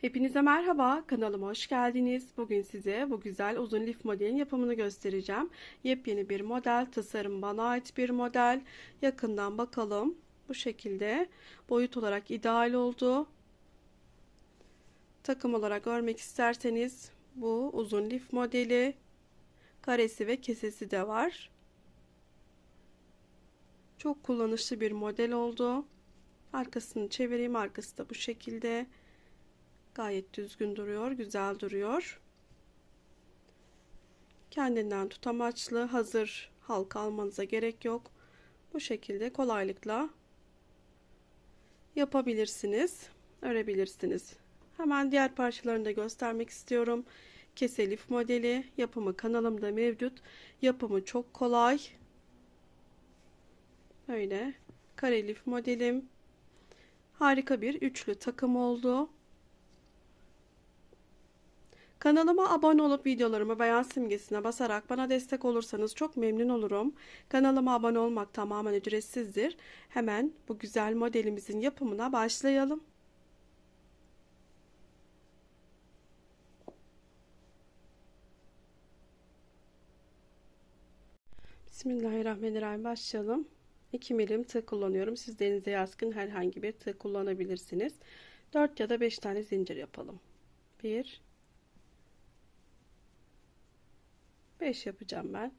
Hepinize merhaba, kanalıma hoş geldiniz. Bugün size bu güzel uzun lif modelin yapımını göstereceğim. Yepyeni bir model, tasarım bana ait bir model. Yakından bakalım. Bu şekilde boyut olarak ideal oldu. Takım olarak örmek isterseniz bu uzun lif modeli karesi ve kesesi de var. Çok kullanışlı bir model oldu. Arkasını çevireyim. Arkası da bu şekilde. Gayet düzgün duruyor, güzel duruyor. Kendinden tutamaçlı, hazır halka almanıza gerek yok. Bu şekilde kolaylıkla yapabilirsiniz, örebilirsiniz. Hemen diğer parçalarını da göstermek istiyorum. Keselif modeli yapımı kanalımda mevcut. Yapımı çok kolay. Böyle karelif modelim. Harika bir üçlü takım oldu. Kanalıma abone olup videolarımı beğen simgesine basarak bana destek olursanız çok memnun olurum. Kanalıma abone olmak tamamen ücretsizdir. Hemen bu güzel modelimizin yapımına başlayalım. Bismillahirrahmanirrahim başlayalım. 2 milim tığ kullanıyorum. Siz denize yaskın herhangi bir tığ kullanabilirsiniz. 4 ya da 5 tane zincir yapalım. 1 5 yapacağım ben.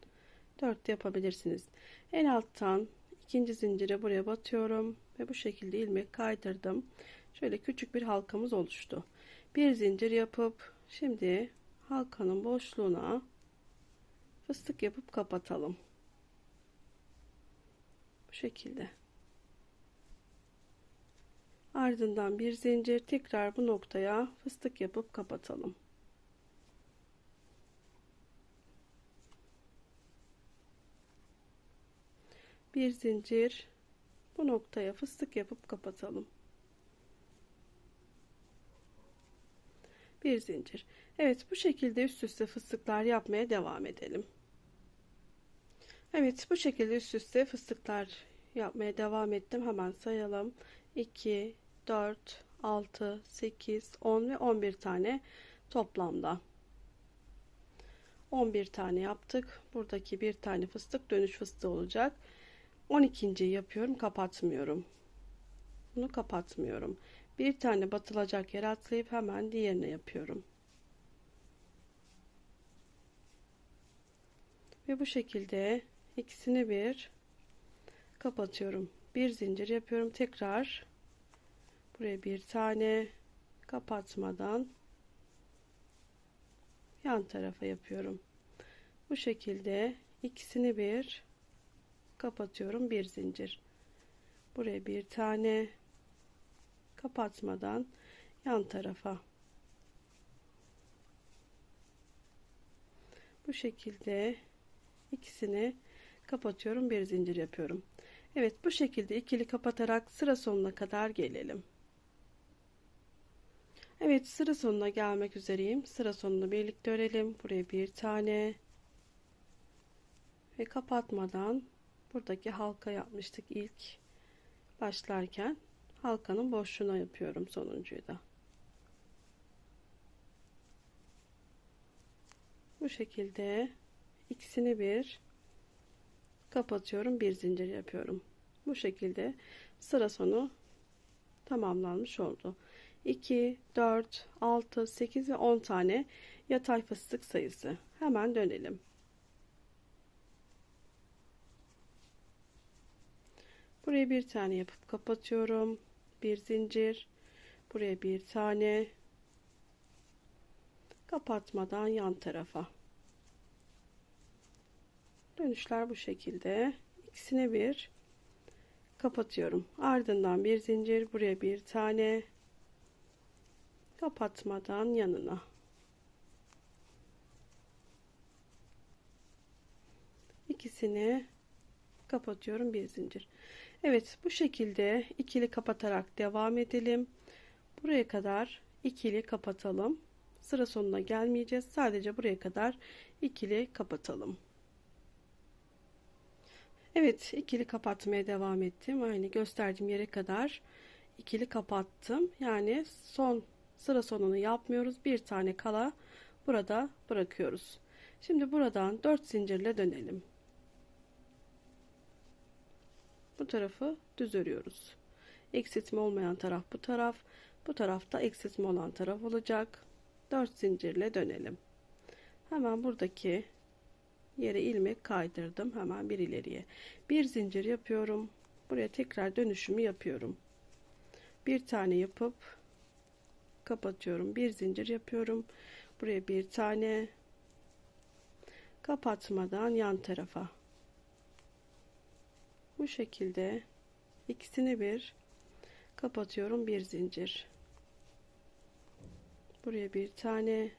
4 yapabilirsiniz. En alttan ikinci zincire buraya batıyorum ve bu şekilde ilmek kaydırdım. Şöyle küçük bir halkamız oluştu. Bir zincir yapıp şimdi halkanın boşluğuna fıstık yapıp kapatalım. Bu şekilde. Ardından bir zincir tekrar bu noktaya fıstık yapıp kapatalım. Bir zincir bu noktaya fıstık yapıp kapatalım. Bir zincir. Evet bu şekilde üst üste fıstıklar yapmaya devam edelim. Evet bu şekilde üst üste fıstıklar yapmaya devam ettim. Hemen sayalım. 2, 4, 6, 8, 10 ve 11 tane toplamda. 11 tane yaptık. Buradaki bir tane fıstık dönüş fıstığı olacak. 12. yapıyorum kapatmıyorum. Bunu kapatmıyorum. Bir tane batılacak yer atlayıp hemen diğerine yapıyorum. Ve bu şekilde ikisini bir kapatıyorum. Bir zincir yapıyorum tekrar. Buraya bir tane kapatmadan yan tarafa yapıyorum. Bu şekilde ikisini bir kapatıyorum bir zincir. Buraya bir tane kapatmadan yan tarafa. Bu şekilde ikisini kapatıyorum bir zincir yapıyorum. Evet bu şekilde ikili kapatarak sıra sonuna kadar gelelim. Evet sıra sonuna gelmek üzereyim. Sıra sonunu birlikte örelim. Buraya bir tane ve kapatmadan buradaki halka yapmıştık ilk başlarken. Halkanın boşluğuna yapıyorum sonuncuyu da. Bu şekilde ikisini bir kapatıyorum bir zincir yapıyorum. Bu şekilde sıra sonu tamamlanmış oldu. 2 4 6 8 ve 10 tane yatay fıstık sayısı. Hemen dönelim Buraya bir tane yapıp kapatıyorum. Bir zincir. Buraya bir tane. Kapatmadan yan tarafa. Dönüşler bu şekilde. İkisine bir kapatıyorum. Ardından bir zincir. Buraya bir tane. Kapatmadan yanına. ikisini kapatıyorum bir zincir Evet bu şekilde ikili kapatarak devam edelim. Buraya kadar ikili kapatalım. Sıra sonuna gelmeyeceğiz. Sadece buraya kadar ikili kapatalım. Evet ikili kapatmaya devam ettim. Aynı gösterdiğim yere kadar ikili kapattım. Yani son sıra sonunu yapmıyoruz. Bir tane kala burada bırakıyoruz. Şimdi buradan 4 zincirle dönelim. Bu tarafı düz örüyoruz. Eksiltme olmayan taraf bu taraf. Bu tarafta eksiltme olan taraf olacak. 4 zincirle dönelim. Hemen buradaki yere ilmek kaydırdım. Hemen bir ileriye. Bir zincir yapıyorum. Buraya tekrar dönüşümü yapıyorum. Bir tane yapıp kapatıyorum. Bir zincir yapıyorum. Buraya bir tane kapatmadan yan tarafa. Bu şekilde ikisini bir kapatıyorum. Bir zincir. Buraya bir tane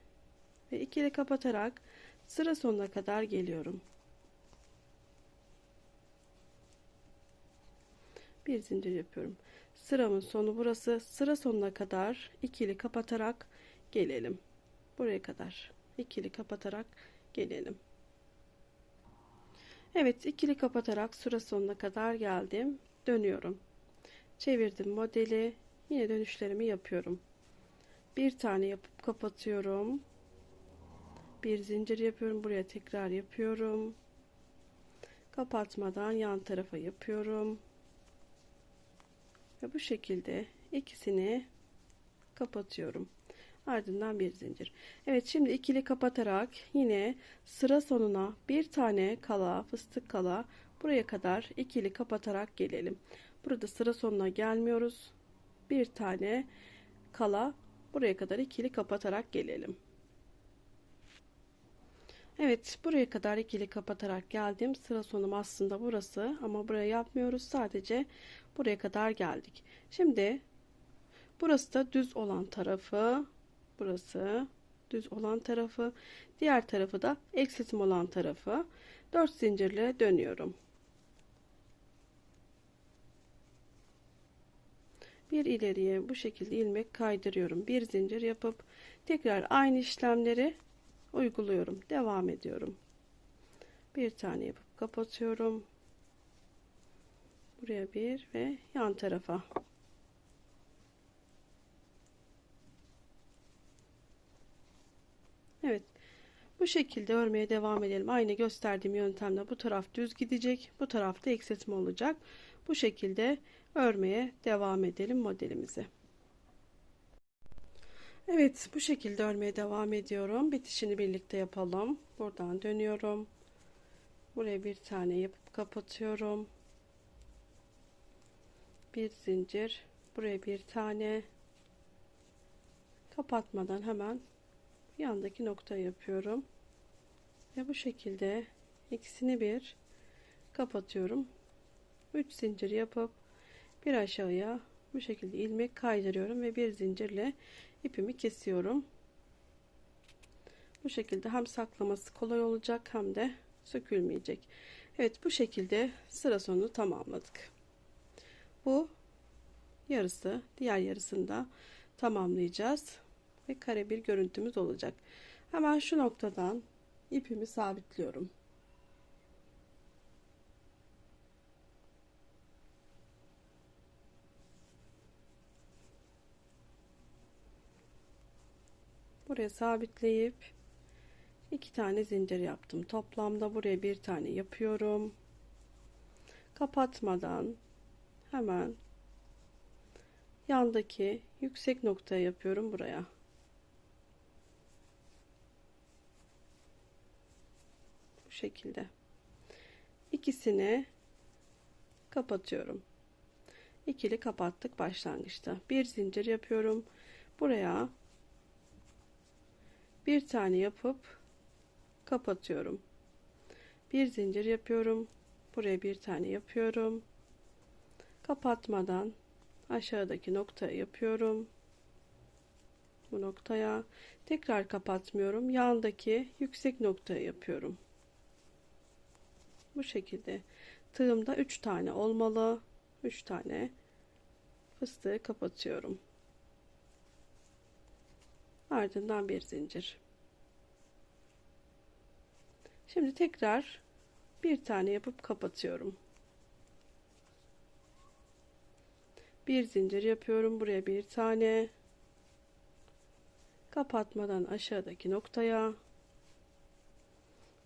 ve ikili kapatarak sıra sonuna kadar geliyorum. Bir zincir yapıyorum. Sıramın sonu burası. Sıra sonuna kadar ikili kapatarak gelelim. Buraya kadar ikili kapatarak gelelim. Evet ikili kapatarak sıra sonuna kadar geldim. Dönüyorum. Çevirdim modeli. Yine dönüşlerimi yapıyorum. Bir tane yapıp kapatıyorum. Bir zincir yapıyorum. Buraya tekrar yapıyorum. Kapatmadan yan tarafa yapıyorum. Ve bu şekilde ikisini kapatıyorum. Ardından bir zincir. Evet şimdi ikili kapatarak yine sıra sonuna bir tane kala fıstık kala buraya kadar ikili kapatarak gelelim. Burada sıra sonuna gelmiyoruz. Bir tane kala buraya kadar ikili kapatarak gelelim. Evet buraya kadar ikili kapatarak geldim. Sıra sonum aslında burası ama buraya yapmıyoruz. Sadece buraya kadar geldik. Şimdi burası da düz olan tarafı burası düz olan tarafı diğer tarafı da eksiltim olan tarafı 4 zincirle dönüyorum. Bir ileriye bu şekilde ilmek kaydırıyorum. Bir zincir yapıp tekrar aynı işlemleri uyguluyorum. Devam ediyorum. Bir tane yapıp kapatıyorum. Buraya bir ve yan tarafa. Evet. Bu şekilde örmeye devam edelim. Aynı gösterdiğim yöntemle bu taraf düz gidecek. Bu tarafta eksiltme olacak. Bu şekilde örmeye devam edelim modelimizi. Evet bu şekilde örmeye devam ediyorum. Bitişini birlikte yapalım. Buradan dönüyorum. Buraya bir tane yapıp kapatıyorum. Bir zincir. Buraya bir tane kapatmadan hemen yandaki nokta yapıyorum. Ve bu şekilde ikisini bir kapatıyorum. 3 zincir yapıp bir aşağıya bu şekilde ilmek kaydırıyorum ve bir zincirle ipimi kesiyorum. Bu şekilde hem saklaması kolay olacak hem de sökülmeyecek. Evet bu şekilde sıra sonunu tamamladık. Bu yarısı diğer yarısını da tamamlayacağız ve kare bir görüntümüz olacak. Hemen şu noktadan ipimi sabitliyorum. Buraya sabitleyip iki tane zincir yaptım. Toplamda buraya bir tane yapıyorum. Kapatmadan hemen yandaki yüksek noktaya yapıyorum buraya. Şekilde. İkisini kapatıyorum. İkili kapattık başlangıçta. Bir zincir yapıyorum. Buraya bir tane yapıp kapatıyorum. Bir zincir yapıyorum. Buraya bir tane yapıyorum. Kapatmadan aşağıdaki noktaya yapıyorum. Bu noktaya tekrar kapatmıyorum. Yandaki yüksek noktaya yapıyorum. Bu şekilde tığımda 3 tane olmalı. 3 tane fıstığı kapatıyorum. Ardından bir zincir. Şimdi tekrar bir tane yapıp kapatıyorum. Bir zincir yapıyorum. Buraya bir tane kapatmadan aşağıdaki noktaya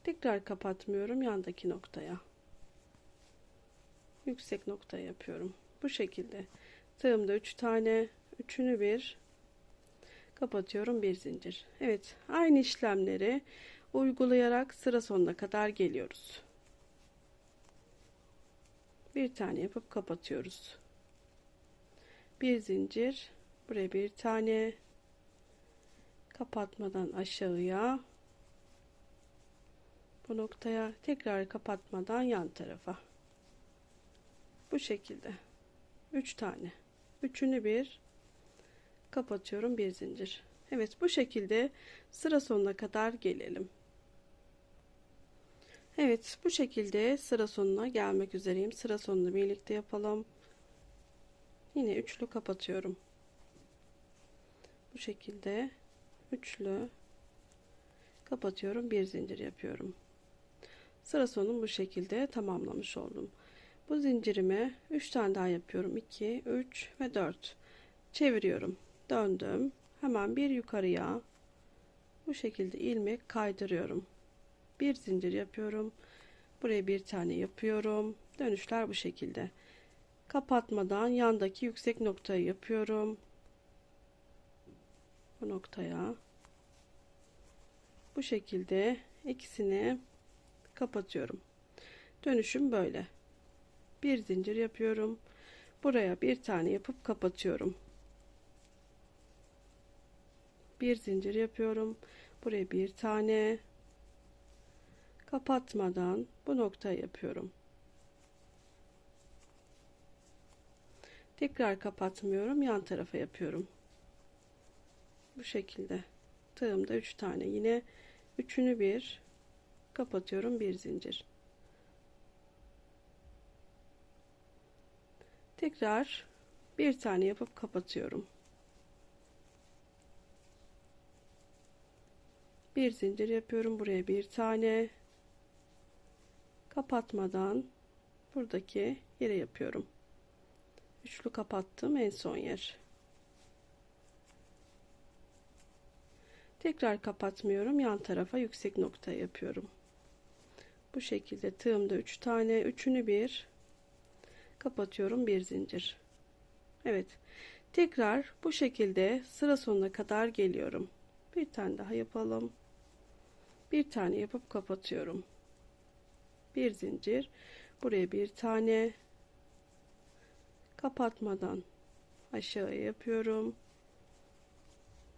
tekrar kapatmıyorum yandaki noktaya. Yüksek nokta yapıyorum. Bu şekilde. Tığımda 3 tane üçünü bir. Kapatıyorum bir zincir. Evet aynı işlemleri uygulayarak sıra sonuna kadar geliyoruz. Bir tane yapıp kapatıyoruz. Bir zincir buraya bir tane. Kapatmadan aşağıya bu noktaya tekrar kapatmadan yan tarafa. Bu şekilde. 3 tane. Üçünü bir. Kapatıyorum bir zincir. Evet bu şekilde sıra sonuna kadar gelelim. Evet bu şekilde sıra sonuna gelmek üzereyim. Sıra sonunu birlikte yapalım. Yine üçlü kapatıyorum. Bu şekilde üçlü kapatıyorum bir zincir yapıyorum sıra sonunu bu şekilde tamamlamış oldum. Bu zincirime 3 tane daha yapıyorum. 2 3 ve 4 çeviriyorum. Döndüm. Hemen bir yukarıya bu şekilde ilmek kaydırıyorum. Bir zincir yapıyorum. Buraya bir tane yapıyorum. Dönüşler bu şekilde. Kapatmadan yandaki yüksek noktayı yapıyorum. Bu noktaya. Bu şekilde ikisini kapatıyorum. Dönüşüm böyle. Bir zincir yapıyorum. Buraya bir tane yapıp kapatıyorum. Bir zincir yapıyorum. Buraya bir tane. Kapatmadan bu noktayı yapıyorum. Tekrar kapatmıyorum yan tarafa yapıyorum. Bu şekilde. Tığımda 3 tane. Yine üçünü bir kapatıyorum bir zincir. Tekrar bir tane yapıp kapatıyorum. Bir zincir yapıyorum buraya bir tane. Kapatmadan buradaki yere yapıyorum. Üçlü kapattım en son yer. Tekrar kapatmıyorum yan tarafa yüksek nokta yapıyorum bu şekilde tığımda 3 tane üçünü bir. Kapatıyorum bir zincir. Evet. Tekrar bu şekilde sıra sonuna kadar geliyorum. Bir tane daha yapalım. Bir tane yapıp kapatıyorum. Bir zincir. Buraya bir tane. Kapatmadan aşağıya yapıyorum.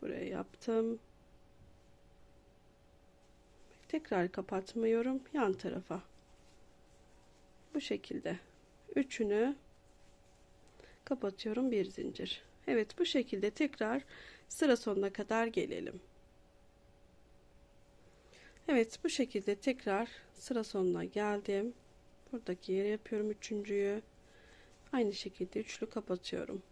Buraya yaptım tekrar kapatmıyorum yan tarafa. Bu şekilde. Üçünü kapatıyorum bir zincir. Evet bu şekilde tekrar sıra sonuna kadar gelelim. Evet bu şekilde tekrar sıra sonuna geldim. Buradaki yere yapıyorum üçüncüyü. Aynı şekilde üçlü kapatıyorum.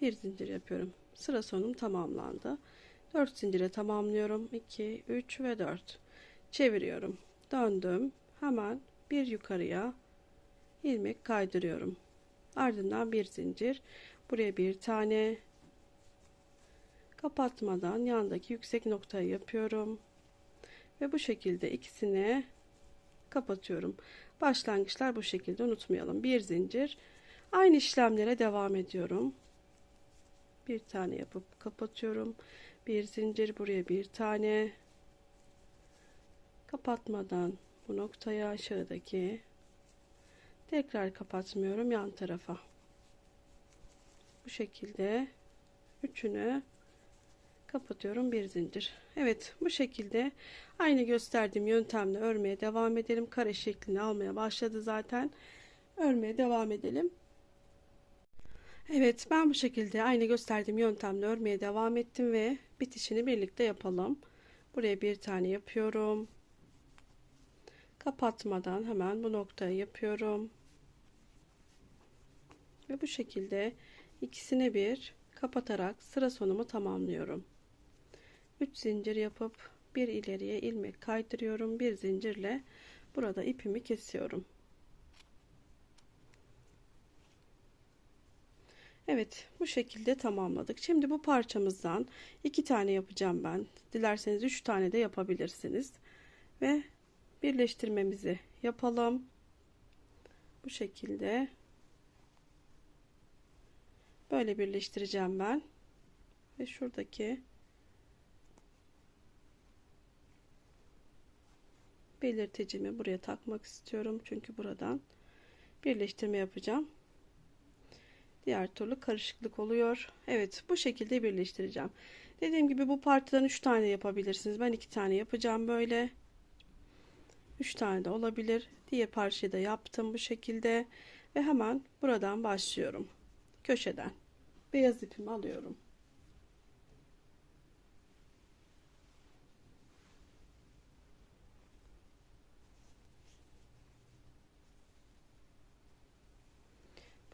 Bir zincir yapıyorum. Sıra sonum tamamlandı 4 zincire tamamlıyorum. 2 3 ve 4 çeviriyorum. Döndüm. Hemen bir yukarıya ilmek kaydırıyorum. Ardından bir zincir buraya bir tane. Kapatmadan yandaki yüksek noktayı yapıyorum. Ve bu şekilde ikisini kapatıyorum. Başlangıçlar bu şekilde unutmayalım. Bir zincir. Aynı işlemlere devam ediyorum. Bir tane yapıp kapatıyorum bir zincir buraya bir tane. Kapatmadan bu noktaya aşağıdaki. Tekrar kapatmıyorum yan tarafa. Bu şekilde üçünü kapatıyorum bir zincir. Evet bu şekilde aynı gösterdiğim yöntemle örmeye devam edelim. Kare şeklini almaya başladı zaten. Örmeye devam edelim Evet ben bu şekilde aynı gösterdiğim yöntemle örmeye devam ettim ve bitişini birlikte yapalım. Buraya bir tane yapıyorum. Kapatmadan hemen bu noktayı yapıyorum. Ve bu şekilde ikisine bir kapatarak sıra sonumu tamamlıyorum. 3 zincir yapıp bir ileriye ilmek kaydırıyorum. Bir zincirle burada ipimi kesiyorum Evet bu şekilde tamamladık. Şimdi bu parçamızdan iki tane yapacağım ben. Dilerseniz üç tane de yapabilirsiniz. Ve birleştirmemizi yapalım. Bu şekilde. Böyle birleştireceğim ben. Ve şuradaki belirticimi buraya takmak istiyorum. Çünkü buradan birleştirme yapacağım. Diğer türlü karışıklık oluyor. Evet bu şekilde birleştireceğim. Dediğim gibi bu partiden 3 tane yapabilirsiniz. Ben 2 tane yapacağım böyle. 3 tane de olabilir. Diğer parçayı da yaptım bu şekilde. Ve hemen buradan başlıyorum. Köşeden. Beyaz ipimi alıyorum.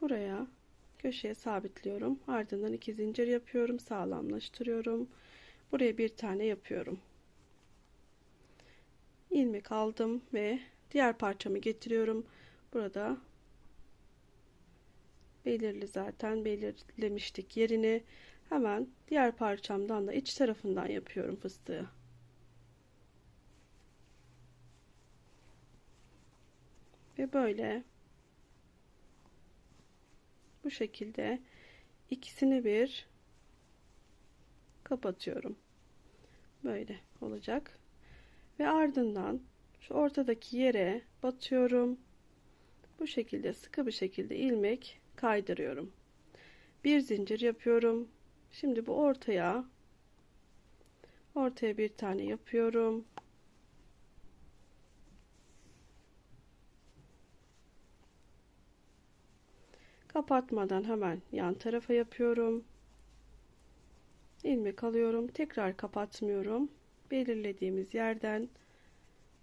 Buraya köşeye sabitliyorum. Ardından iki zincir yapıyorum. Sağlamlaştırıyorum. Buraya bir tane yapıyorum. ilmek aldım ve diğer parçamı getiriyorum. Burada belirli zaten belirlemiştik yerini. Hemen diğer parçamdan da iç tarafından yapıyorum fıstığı. Ve böyle bu şekilde ikisini bir kapatıyorum. Böyle olacak. Ve ardından şu ortadaki yere batıyorum. Bu şekilde sıkı bir şekilde ilmek kaydırıyorum. Bir zincir yapıyorum. Şimdi bu ortaya ortaya bir tane yapıyorum. Kapatmadan hemen yan tarafa yapıyorum. İlmek alıyorum tekrar kapatmıyorum. Belirlediğimiz yerden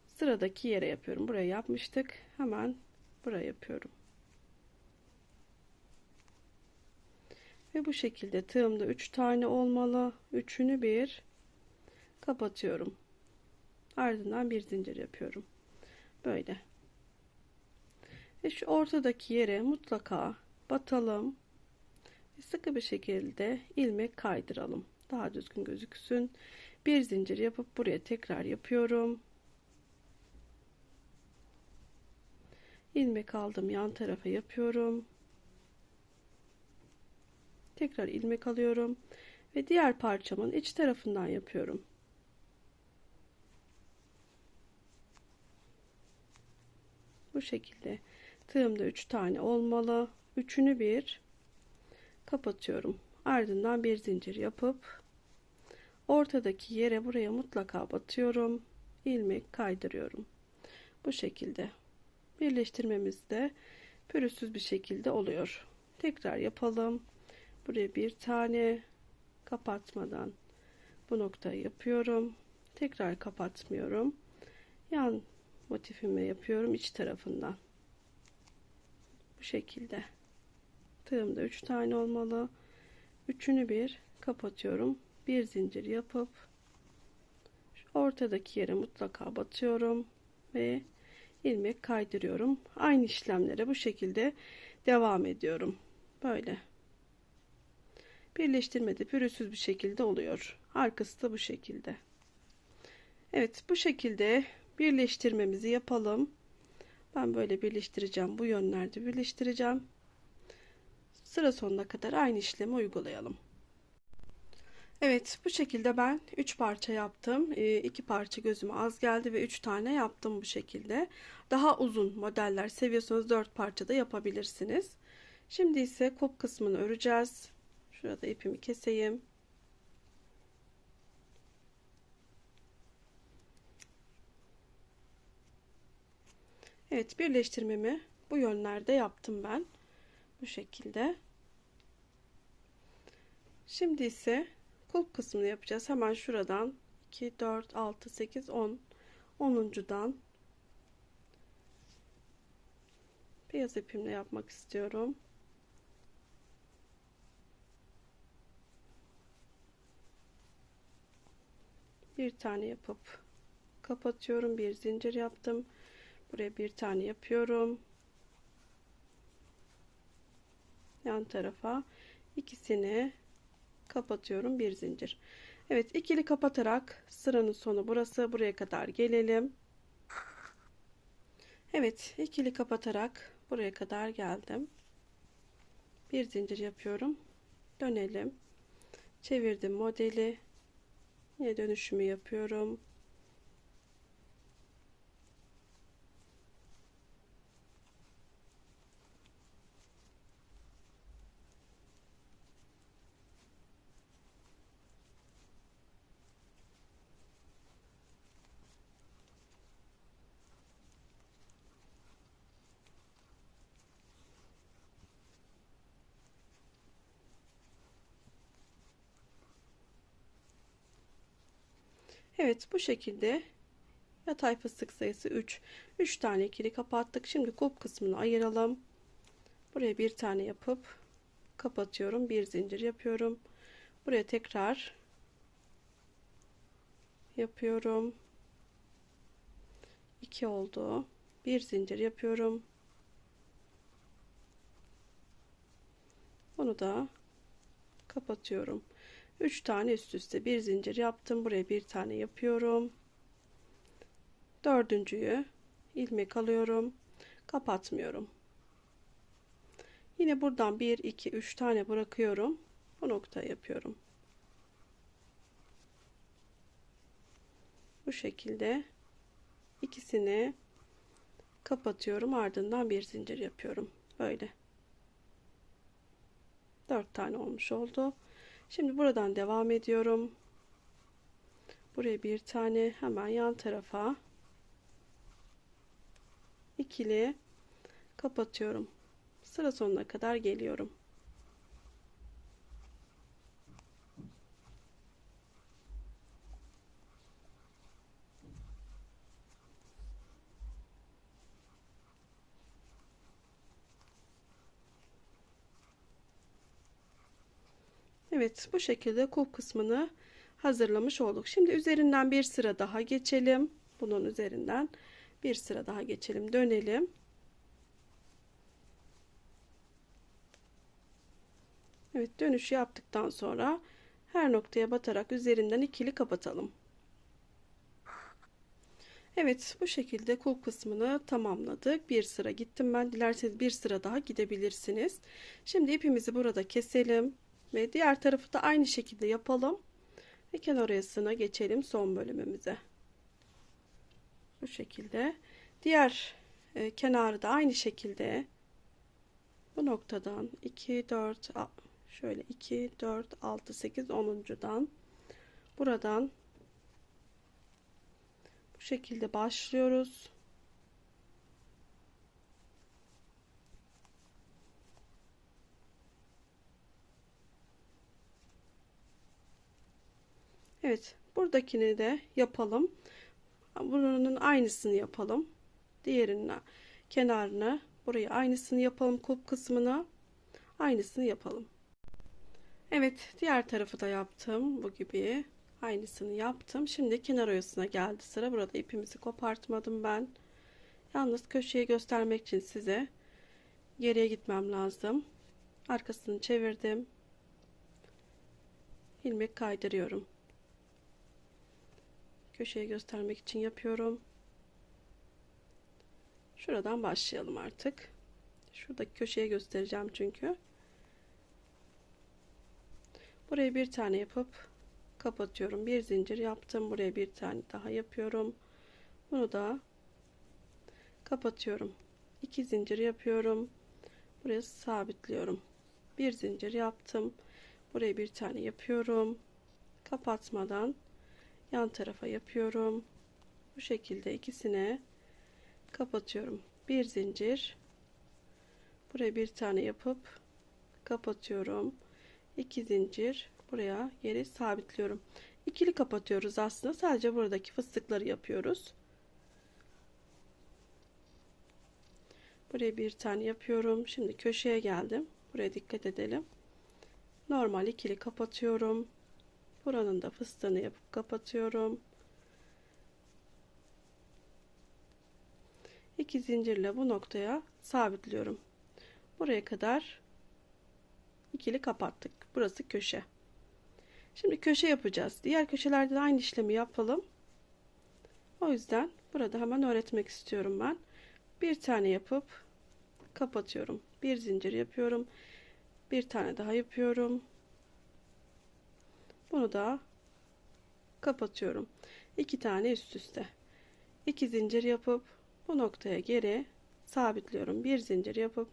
sıradaki yere yapıyorum. Buraya yapmıştık. Hemen buraya yapıyorum. Ve bu şekilde tığımda 3 tane olmalı. Üçünü bir kapatıyorum. Ardından bir zincir yapıyorum. Böyle. Ve şu ortadaki yere mutlaka batalım. Sıkı bir şekilde ilmek kaydıralım. Daha düzgün gözüksün. Bir zincir yapıp buraya tekrar yapıyorum. İlmek aldım yan tarafa yapıyorum. Tekrar ilmek alıyorum ve diğer parçamın iç tarafından yapıyorum. Bu şekilde tığımda 3 tane olmalı üçünü bir kapatıyorum. Ardından bir zincir yapıp ortadaki yere buraya mutlaka batıyorum. İlmek kaydırıyorum. Bu şekilde. Birleştirmemizde pürüzsüz bir şekilde oluyor. Tekrar yapalım. Buraya bir tane kapatmadan bu noktayı yapıyorum. Tekrar kapatmıyorum. Yan motifime yapıyorum iç tarafından. Bu şekilde tığımda 3 tane olmalı. Üçünü bir kapatıyorum. Bir zincir yapıp ortadaki yere mutlaka batıyorum ve ilmek kaydırıyorum. Aynı işlemlere bu şekilde devam ediyorum. Böyle. Birleştirmede pürüzsüz bir şekilde oluyor. Arkası da bu şekilde. Evet bu şekilde birleştirmemizi yapalım. Ben böyle birleştireceğim bu yönlerde birleştireceğim sıra sonuna kadar aynı işlemi uygulayalım. Evet bu şekilde ben 3 parça yaptım. 2 parça gözüme az geldi ve 3 tane yaptım bu şekilde. Daha uzun modeller seviyorsanız 4 parça da yapabilirsiniz. Şimdi ise kop kısmını öreceğiz. Şurada ipimi keseyim. Evet birleştirmemi bu yönlerde yaptım ben bu şekilde. Şimdi ise kulp kısmını yapacağız. Hemen şuradan 2 4 6 8 10 10'uncudan beyaz ipimle yapmak istiyorum. Bir tane yapıp kapatıyorum. Bir zincir yaptım. Buraya bir tane yapıyorum yan tarafa ikisini kapatıyorum bir zincir. Evet ikili kapatarak sıranın sonu burası. Buraya kadar gelelim. Evet ikili kapatarak buraya kadar geldim. Bir zincir yapıyorum. Dönelim. Çevirdim modeli. Yine dönüşümü yapıyorum Evet bu şekilde yatay fıstık sayısı 3 3 tane ikili kapattık. Şimdi kulp kısmını ayıralım. Buraya bir tane yapıp kapatıyorum. Bir zincir yapıyorum. Buraya tekrar yapıyorum. 2 oldu. Bir zincir yapıyorum. Bunu da kapatıyorum 3 tane üst üste bir zincir yaptım. Buraya bir tane yapıyorum. Dördüncüyü ilmek alıyorum. Kapatmıyorum. Yine buradan 1 2 3 tane bırakıyorum. Bu nokta yapıyorum. Bu şekilde ikisini kapatıyorum. Ardından bir zincir yapıyorum. Böyle. 4 tane olmuş oldu Şimdi buradan devam ediyorum. Buraya bir tane hemen yan tarafa ikili kapatıyorum. Sıra sonuna kadar geliyorum. Evet bu şekilde kulp kısmını hazırlamış olduk. Şimdi üzerinden bir sıra daha geçelim. Bunun üzerinden bir sıra daha geçelim. Dönelim. Evet dönüş yaptıktan sonra her noktaya batarak üzerinden ikili kapatalım. Evet bu şekilde kulp kısmını tamamladık. Bir sıra gittim ben. Dilerseniz bir sıra daha gidebilirsiniz. Şimdi ipimizi burada keselim. Ve diğer tarafı da aynı şekilde yapalım. Ve kenar oyasına geçelim son bölümümüze. Bu şekilde. Diğer e, kenarı da aynı şekilde bu noktadan 2 4 şöyle 2 4 6 8 10'uncudan buradan bu şekilde başlıyoruz. Evet buradakini de yapalım. Bunun aynısını yapalım. Diğerine kenarına burayı aynısını yapalım kulp kısmına. Aynısını yapalım. Evet diğer tarafı da yaptım bu gibi. Aynısını yaptım. Şimdi kenar oyasına geldi sıra. Burada ipimizi kopartmadım ben. Yalnız köşeyi göstermek için size geriye gitmem lazım. Arkasını çevirdim. ilmek kaydırıyorum köşeye göstermek için yapıyorum. Şuradan başlayalım artık. Şuradaki köşeye göstereceğim çünkü. Buraya bir tane yapıp kapatıyorum. Bir zincir yaptım. Buraya bir tane daha yapıyorum. Bunu da kapatıyorum. İki zincir yapıyorum. Buraya sabitliyorum. Bir zincir yaptım. Buraya bir tane yapıyorum. Kapatmadan yan tarafa yapıyorum. Bu şekilde ikisine kapatıyorum. Bir zincir. Buraya bir tane yapıp kapatıyorum. İki zincir. Buraya yeri sabitliyorum. İkili kapatıyoruz aslında. Sadece buradaki fıstıkları yapıyoruz. Buraya bir tane yapıyorum. Şimdi köşeye geldim. Buraya dikkat edelim. Normal ikili kapatıyorum. Buranın da fıstığını yapıp kapatıyorum. İki zincirle bu noktaya sabitliyorum. Buraya kadar ikili kapattık. Burası köşe. Şimdi köşe yapacağız. Diğer köşelerde de aynı işlemi yapalım. O yüzden burada hemen öğretmek istiyorum ben. Bir tane yapıp kapatıyorum. Bir zincir yapıyorum. Bir tane daha yapıyorum. Bunu da kapatıyorum. İki tane üst üste. İki zincir yapıp bu noktaya geri sabitliyorum. Bir zincir yapıp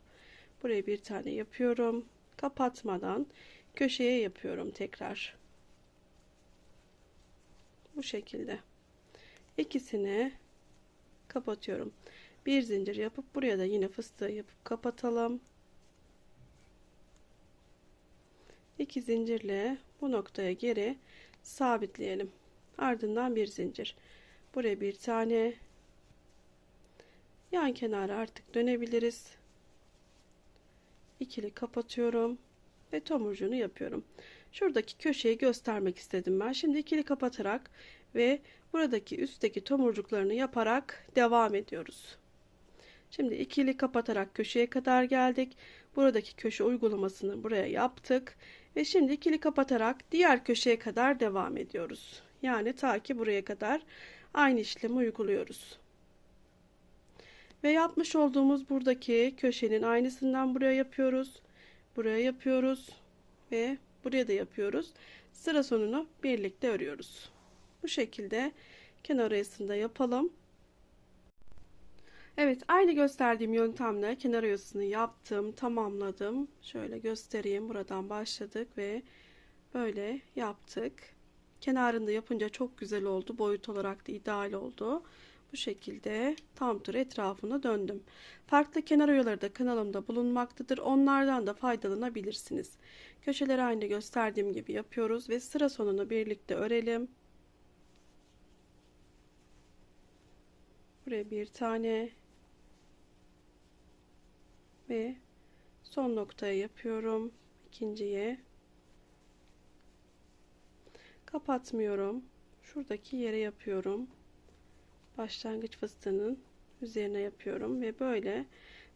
buraya bir tane yapıyorum. Kapatmadan köşeye yapıyorum tekrar. Bu şekilde. İkisini kapatıyorum. Bir zincir yapıp buraya da yine fıstığı yapıp kapatalım. İki zincirle bu noktaya geri sabitleyelim. Ardından bir zincir. Buraya bir tane yan kenara artık dönebiliriz. İkili kapatıyorum ve tomurcuğunu yapıyorum. Şuradaki köşeyi göstermek istedim ben. Şimdi ikili kapatarak ve buradaki üstteki tomurcuklarını yaparak devam ediyoruz. Şimdi ikili kapatarak köşeye kadar geldik. Buradaki köşe uygulamasını buraya yaptık. Ve şimdi ikili kapatarak diğer köşeye kadar devam ediyoruz. Yani ta ki buraya kadar aynı işlemi uyguluyoruz. Ve yapmış olduğumuz buradaki köşenin aynısından buraya yapıyoruz. Buraya yapıyoruz. Ve buraya da yapıyoruz. Sıra sonunu birlikte örüyoruz. Bu şekilde kenar arasında yapalım. Evet aynı gösterdiğim yöntemle kenar oyasını yaptım tamamladım. Şöyle göstereyim buradan başladık ve böyle yaptık. Kenarında yapınca çok güzel oldu boyut olarak da ideal oldu. Bu şekilde tam tur etrafına döndüm. Farklı kenar oyaları da kanalımda bulunmaktadır onlardan da faydalanabilirsiniz. Köşeleri aynı gösterdiğim gibi yapıyoruz ve sıra sonunu birlikte örelim. Buraya bir tane ve son noktaya yapıyorum ikinciye. Kapatmıyorum. Şuradaki yere yapıyorum. Başlangıç fıstığının üzerine yapıyorum ve böyle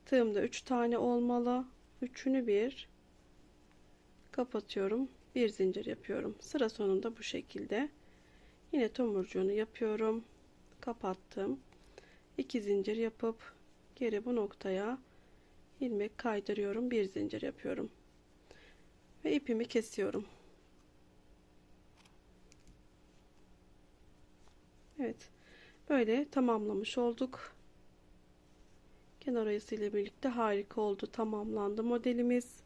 tığımda 3 tane olmalı. Üçünü bir kapatıyorum. Bir zincir yapıyorum. Sıra sonunda bu şekilde. Yine tomurcuğunu yapıyorum. Kapattım. 2 zincir yapıp geri bu noktaya ilmek kaydırıyorum bir zincir yapıyorum. Ve ipimi kesiyorum. Evet böyle tamamlamış olduk. Kenar ayısı ile birlikte harika oldu tamamlandı modelimiz.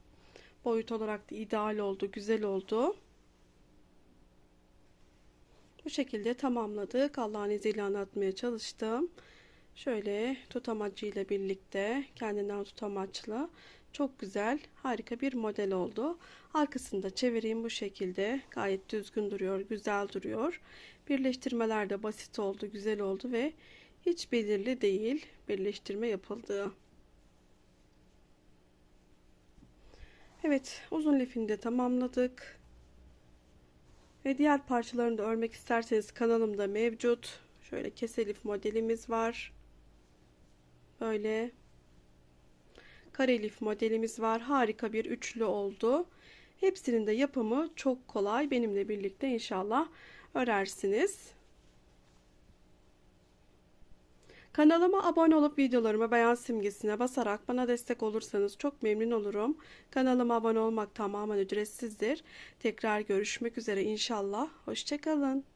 Boyut olarak da ideal oldu güzel oldu. Bu şekilde tamamladık. Allah'ın izniyle anlatmaya çalıştım Şöyle tutamacı ile birlikte kendinden tutamaçlı çok güzel harika bir model oldu. Arkasını da çevireyim bu şekilde gayet düzgün duruyor güzel duruyor. Birleştirmeler de basit oldu güzel oldu ve hiç belirli değil birleştirme yapıldığı. Evet uzun lifini de tamamladık. Ve diğer parçalarını da örmek isterseniz kanalımda mevcut. Şöyle keselif modelimiz var. Böyle karelif modelimiz var. Harika bir üçlü oldu. Hepsinin de yapımı çok kolay. Benimle birlikte inşallah örersiniz. Kanalıma abone olup videolarıma beğen simgesine basarak bana destek olursanız çok memnun olurum. Kanalıma abone olmak tamamen ücretsizdir. Tekrar görüşmek üzere inşallah. Hoşçakalın.